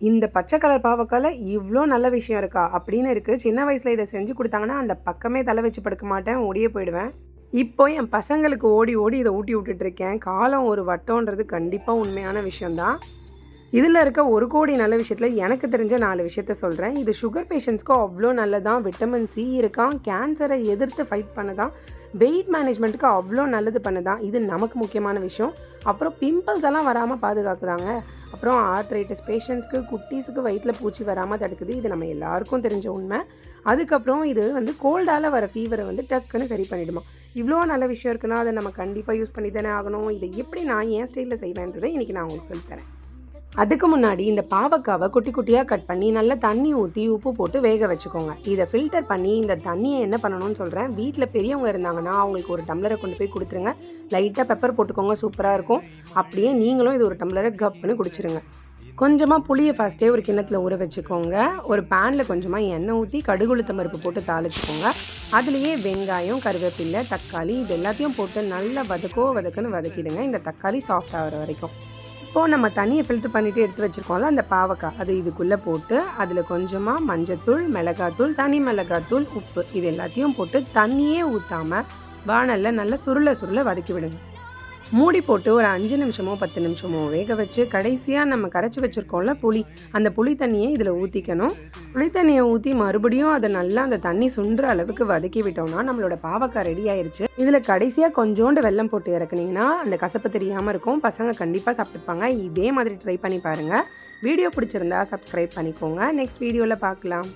இந்த பச்சை கலர் பாவக்கால இவ்வளோ நல்ல விஷயம் இருக்கா அப்படின்னு இருக்குது சின்ன வயசில் இதை செஞ்சு கொடுத்தாங்கன்னா அந்த பக்கமே தலை வச்சு படுக்க மாட்டேன் ஓடியே போயிடுவேன். இப்போ என் பசங்களுக்கு ஓடி ஓடி இதை ஊட்டி விட்டுட்ருக்கேன் காலம் ஒரு வட்டம்ன்றது கண்டிப்பாக உண்மையான விஷயந்தான் இதில் இருக்க ஒரு கோடி நல்ல விஷயத்தில் எனக்கு தெரிஞ்ச நாலு விஷயத்த சொல்கிறேன் இது சுகர் பேஷண்ட்ஸ்க்கு அவ்வளோ நல்லதான். விட்டமின் சி இருக்கான் கேன்சரை எதிர்த்து ஃபைட் பண்ணதான். வெயிட் மேனேஜ்மெண்ட்டுக்கு அவ்வளோ நல்லது பண்ணுதான். இது நமக்கு முக்கியமான விஷயம். அப்புறம் பிம்பிள்ஸ் எல்லாம் வராமல் பாதுகாக்குதாங்க. அப்புறம் ஆர்த்ரைட்டிஸ் பேஷண்ட்ஸ்க்கு குட்டீஸுக்கு வயிற்றில் பூச்சி வராமல் தடுக்குது. இது நம்ம எல்லாருக்கும் தெரிஞ்ச உண்மை. அதுக்கப்புறம் இது வந்து கோல்டால் வர ஃபீவரை வந்து டக்குன்னு சரி பண்ணிடுமா. இவ்வளோ நல்ல விஷயம் இருக்குன்னா அதை நம்ம கண்டிப்பாக யூஸ் பண்ணி தானே ஆகணும். இதை எப்படி நான் என் ஸ்டைலில் செய்வேன்றதை இன்றைக்கி நான் உங்களுக்கு சொல்லித்தரேன். அதுக்கு முன்னாடி இந்த பாவக்காவை குட்டி குட்டியாக கட் பண்ணி நல்லா தண்ணி ஊற்றி உப்பு போட்டு வேக வச்சுக்கோங்க. இதை ஃபில்டர் பண்ணி இந்த தண்ணியை என்ன பண்ணணும்னு சொல்கிறேன் வீட்டில் பெரியவங்க இருந்தாங்கன்னா அவங்களுக்கு ஒரு டம்ளரை கொண்டு போய் கொடுத்துருங்க. லைட்டாக பெப்பர் போட்டுக்கோங்க சூப்பராக இருக்கும். அப்படியே நீங்களும் இது ஒரு டம்ளரை கப்புன்னு குடிச்சிருங்க. கொஞ்சமாக புளியை ஃபஸ்ட்டே ஒரு கிண்ணத்தில் ஊற வச்சுக்கோங்க. ஒரு பேனில் கொஞ்சமாக எண்ணெய் ஊற்றி கடுகுளுத்த பருப்பு போட்டு தாளிச்சுக்கோங்க. அதுலேயே வெங்காயம் கருவேப்பிலை தக்காளி இது எல்லாத்தையும் போட்டு நல்லா வதக்கோ வதக்குன்னு வதக்கிடுங்க. இந்த தக்காளி சாஃப்ட் ஆகிற வரைக்கும். இப்போது நம்ம தண்ணியை ஃபில்டர் பண்ணிவிட்டு எடுத்து வச்சுருக்கோம்ல அந்த பாவக்காய். அது இதுக்குள்ளே போட்டு அதில் கொஞ்சமாக மஞ்சத்தூள் மிளகாத்தூள் தனி மிளகாத்தூள் உப்பு இது எல்லாத்தையும் போட்டு தண்ணியே ஊற்றாமல் வானலில் நல்லா சுருள சுருள வதக்கி விடுங்க. மூடி போட்டு ஒரு அஞ்சு நிமிஷமோ பத்து நிமிஷமோ வேக வச்சு கடைசியாக நம்ம கரைச்சி வச்சுருக்கோம்ல புளி அந்த புளி தண்ணியை இதில் ஊற்றிக்கணும் புளி தண்ணியை ஊற்றி மறுபடியும் அதை நல்லா அந்த தண்ணி சுண்டுற அளவுக்கு வதக்கி விட்டோம்னா நம்மளோட பாவக்காய் ரெடி ஆயிடுச்சு இதில் கடைசியாக கொஞ்சோண்டு வெல்லம் போட்டு இறக்குனீங்கன்னா அந்த கசப்பு தெரியாமல் இருக்கும். பசங்க கண்டிப்பாக சாப்பிட்டுப்பாங்க. இதே மாதிரி ட்ரை பண்ணி பாருங்கள் வீடியோ பிடிச்சிருந்தா சப்ஸ்கிரைப் பண்ணிக்கோங்க. நெக்ஸ்ட் வீடியோவில் பார்க்கலாம்.